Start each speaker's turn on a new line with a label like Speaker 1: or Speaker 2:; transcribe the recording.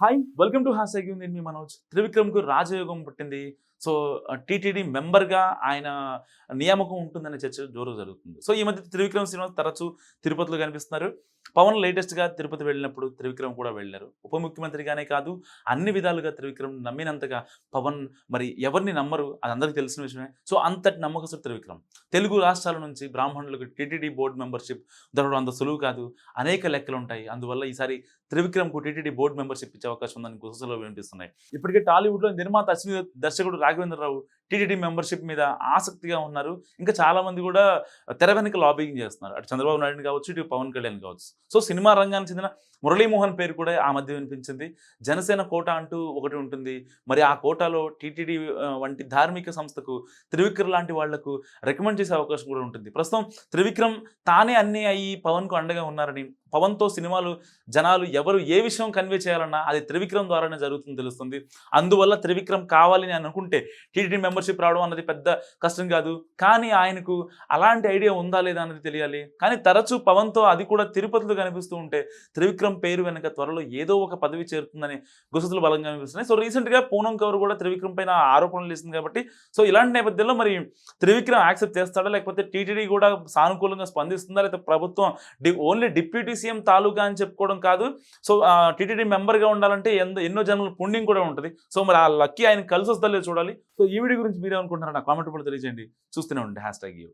Speaker 1: Hi welcome to హాస్ అగ్యూ నేను మీ మనోజ్ త్రివిక్రమ్కు రాజయోగం పుట్టింది. సో టీటీడీ మెంబర్గా ఆయన నియామకం ఉంటుందనే చర్చ జోరు జరుగుతుంది. సో ఈ మధ్య త్రివిక్రమ్ శ్రీనివాస్ తరచూ తిరుపతిలో కనిపిస్తున్నారు. పవన్ లేటెస్ట్గా తిరుపతి వెళ్ళినప్పుడు త్రివిక్రమ్ కూడా వెళ్ళారు. ఉప ముఖ్యమంత్రిగానే కాదు అన్ని విధాలుగా త్రివిక్రమ్ నమ్మినంతగా పవన్ మరి ఎవరిని నమ్మరు? అది అందరికీ తెలిసిన విషయమే. సో అంతటి నమ్మకస్తుడు త్రివిక్రమ్. తెలుగు రాష్ట్రాల నుంచి బ్రాహ్మణులకు టీటీడీ బోర్డు మెంబర్షిప్ దొరకడం అంత సులువు కాదు. అనేక లెక్కలు ఉంటాయి అందువల్ల ఈసారి త్రివిక్రమ్కు టీటీడీ బోర్డు మెంబర్షిప్ ఇచ్చారు అవకాశం ఉందని గుసలు వినిపిస్తున్నాయి. ఇప్పటికే టాలీవుడ్లో నిర్మాత అశ్విని దర్శకుడు రాఘవేంద్రరావు టీటీడీ మెంబర్షిప్ మీద ఆసక్తిగా ఉన్నారు. ఇంకా చాలా మంది కూడా తెర వెనుక లాబింగ్ చేస్తున్నారు. అటు చంద్రబాబు నాయుడు కావచ్చు ఇటు పవన్ కళ్యాణ్ కావచ్చు. సో సినిమా రంగానికి చెందిన మురళీమోహన్ పేరు కూడా ఆ మధ్య వినిపించింది. జనసేన కోట అంటూ ఒకటి ఉంటుంది. మరి ఆ కోటాలో టీటీడీ వంటి ధార్మిక సంస్థకు త్రివిక్రమ్ లాంటి వాళ్ళకు రికమెండ్ చేసే అవకాశం కూడా ఉంటుంది. ప్రస్తుతం త్రివిక్రమ్ తానే అన్నీ అయ్యి పవన్కు అండగా ఉన్నారని పవన్తో సినిమాలు జనాలు ఎవరు ఏ విషయం కన్వే చేయాలన్నా అది త్రివిక్రమ్ ద్వారానే జరుగుతుంది తెలుస్తుంది. అందువల్ల త్రివిక్రమ్ కావాలని అనుకుంటే టీటీడీ మెంబర్షిప్ రావడం అన్నది పెద్ద కష్టం కాదు. కానీ ఆయనకు అలాంటి ఐడియా ఉందా లేదా అన్నది తెలియాలి. కానీ తరచూ పవన్తో అది కూడా తిరుపతిలో కనిపిస్తూ ఉంటే త్రివిక్రమ్ పేరు వెనక త్వరలో ఏదో ఒక పదవి చేరుతుందని గుసతులు బలంగా కనిపిస్తున్నాయి సో రీసెంట్గా పూనం కవర్ కూడా త్రివిక్రమ్ పైన ఆరోపణలు చేసింది కాబట్టి సో ఇలాంటి నేపథ్యంలో మరి త్రివిక్రమ్ యాక్సెప్ట్ చేస్తాడా? లేకపోతే టీటీడీ కూడా సానుకూలంగా స్పందిస్తుందా? లేకపోతే ప్రభుత్వం డి ఓన్లీ డిప్యూటీ సీఎం తాలూకా అని చెప్పుకోవడం కాదు. సో టీటీడీ మెంబర్గా ఉండాలంటే ఎంతో ఎన్నో జన్మల పుణ్యం కూడా ఉంటుంది. సో మరి ఆ లక్కీ ఆయన కలిసి వస్తలేదు చూడాలి. సో ఈ వీడియో గురించి మీరేమనుకుంటున్నారో నా కామెంట్ కూడా తెలియజేయండి. చూస్తూనే ఉండండి. Hashtag you.